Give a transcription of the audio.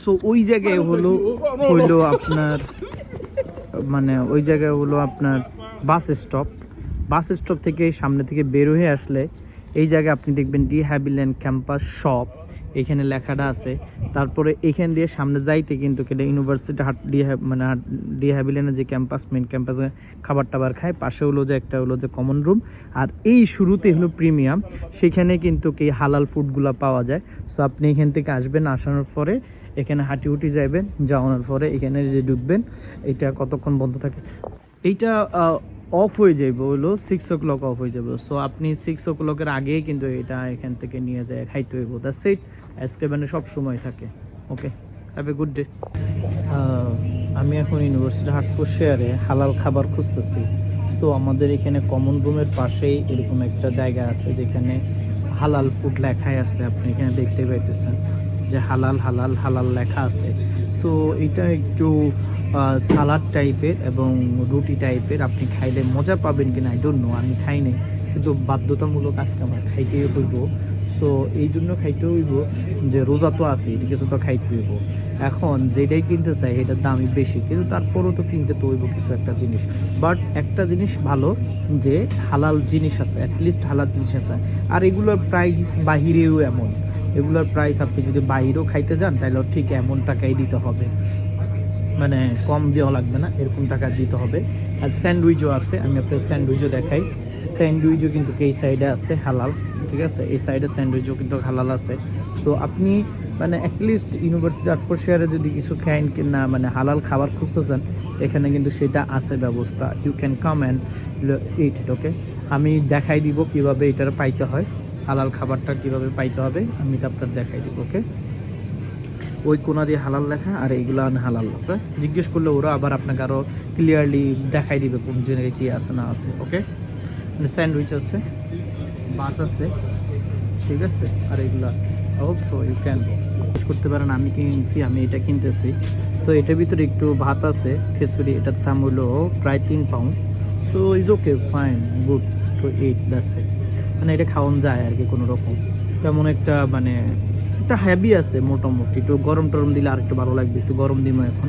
So ওই জায়গায় হলো হইল আপনার মানে ওই জায়গায় হলো আপনার বাস স্টপ। বাস স্টপ থেকে সামনে থেকে বের হয়ে আসলে এই জায়গায় আপনি দেখবেন ডিহ্যাবিলেন্ট ক্যাম্পাস শপ এখানে লেখাটা আছে। তারপরে এখান দিয়ে সামনে যাইতে কিন্তু কেটে ইউনিভার্সিটি হাট মানে ডিহ্যাবিলেনের যে ক্যাম্পাস মেন ক্যাম্পাসে খাবার টাবার খায়, পাশে হলো যে একটা হলো যে কমন রুম আর এই শুরুতে হলো প্রিমিয়াম সেখানে কিন্তু কি হালাল ফুডগুলো পাওয়া যায়। সো আপনি এখান থেকে আসবেন, আসানোর পরে এখানে হাঁটি উটি যাবেন যাওয়ানোর পরে এখানে যে ঢুকবেন, এটা কতক্ষণ বন্ধ থাকে? এইটা অফ হয়ে যাবে হলো সিক্স ও ক্লক অফ হয়ে যাবে সো আপনি সিক্স ও ক্লকের আগেই কিন্তু এটা এখান থেকে নিয়ে যায়, খাইতে হইব। দ্যাটস ইট মানে সব সময় থাকে। Okay have a good day আমি এখন ইউনিভার্সিটি হাটপুর শেয়ারে হালাল খাবার খুঁজতেছি। সো আমাদের এখানে কমন রুমের পাশেই এরকম একটা জায়গা আছে যেখানে হালাল ফুড লেখাই আছে। আপনি এখানে দেখতে পাইতেছেন যে হালাল হালাল হালাল লেখা আছে। সো এটা একটু সালাড টাইপের এবং রুটি টাইপের আপনি খাইলে মজা পাবেন কিনা আই ডোন্ট নো আমি খাই নাই। কিন্তু বাধ্যতামূলক আজকে আমার খাইতেই হইব। সো এই জন্য খাইতে হইব যে রোজা তো আছে কিছু তো খাইতে হইব। এখন যেটাই কিনতে চাই, এটার দামই বেশি, কিন্তু তারপরও তো কিনতে তো হইব কিছু একটা জিনিস। বাট একটা জিনিস ভালো যে হালাল জিনিস আছে অ্যাটলিস্ট হালাল জিনিস আছে। আর এগুলোর প্রাইস বাহিরেও এমন। এগুলোর প্রাইস আপনি যদি বাইরেও খাইতে যান তাহলে ঠিক এমন টাকাই দিতে হবে। মানে কম দেওয়া লাগবে না, এরকম টাকা দিতে হবে। আর স্যান্ডউইচও আছে, আমি আপনার স্যান্ডউইচও দেখাই। স্যান্ডউইচও কিন্তু এই সাইডে আছে, হালাল, ঠিক আছে? এই সাইডে স্যান্ডউইচও কিন্তু হালাল আছে। সো আপনি মানে অ্যাটলিস্ট ইউনিভার্সিটি আটফোর শেয়ারে যদি কিছু খাইন কিনা মানে হালাল খাবার খুঁজতেছেন, এখানে কিন্তু সেটা আছে ব্যবস্থা। You can come and eat okay আমি দেখাই দিব কীভাবে এটার পাইতে হয়, হালাল খাবারটা কীভাবে পাইতে হবে, আমি এটা আপনার দেখাই দিব ওকে ওই কোনা দিয়ে হালাল লেখা আর এইগুলো হালাল। ওকে? জিজ্ঞেস করলে ওরা আবার আপনাকে আরও ক্লিয়ারলি দেখাই দিবে কোন জায়গায় কি আছে না আছে, ওকে? স্যান্ডউইচ আছে, ভাত আছে, ঠিক আছে? আর এগুলো আছে। হোপ সো ইউ ক্যান করতে পারেন, আমি কিনছি, আমি এটা কিনতেছি। তো এটার ভিতরে একটু ভাত আছে, খিচুড়ি, এটার দাম হলো প্রায় তিন pound so is okay fine good to eat that's it মানে এটা খাওয়ান যায় আর কি কোনো রকম। তেমন একটা মানে একটা হ্যাভি আছে মোটামুটি। একটু গরম টরম দিলে আর একটু ভালো লাগবে, একটু গরম দিনও এখন।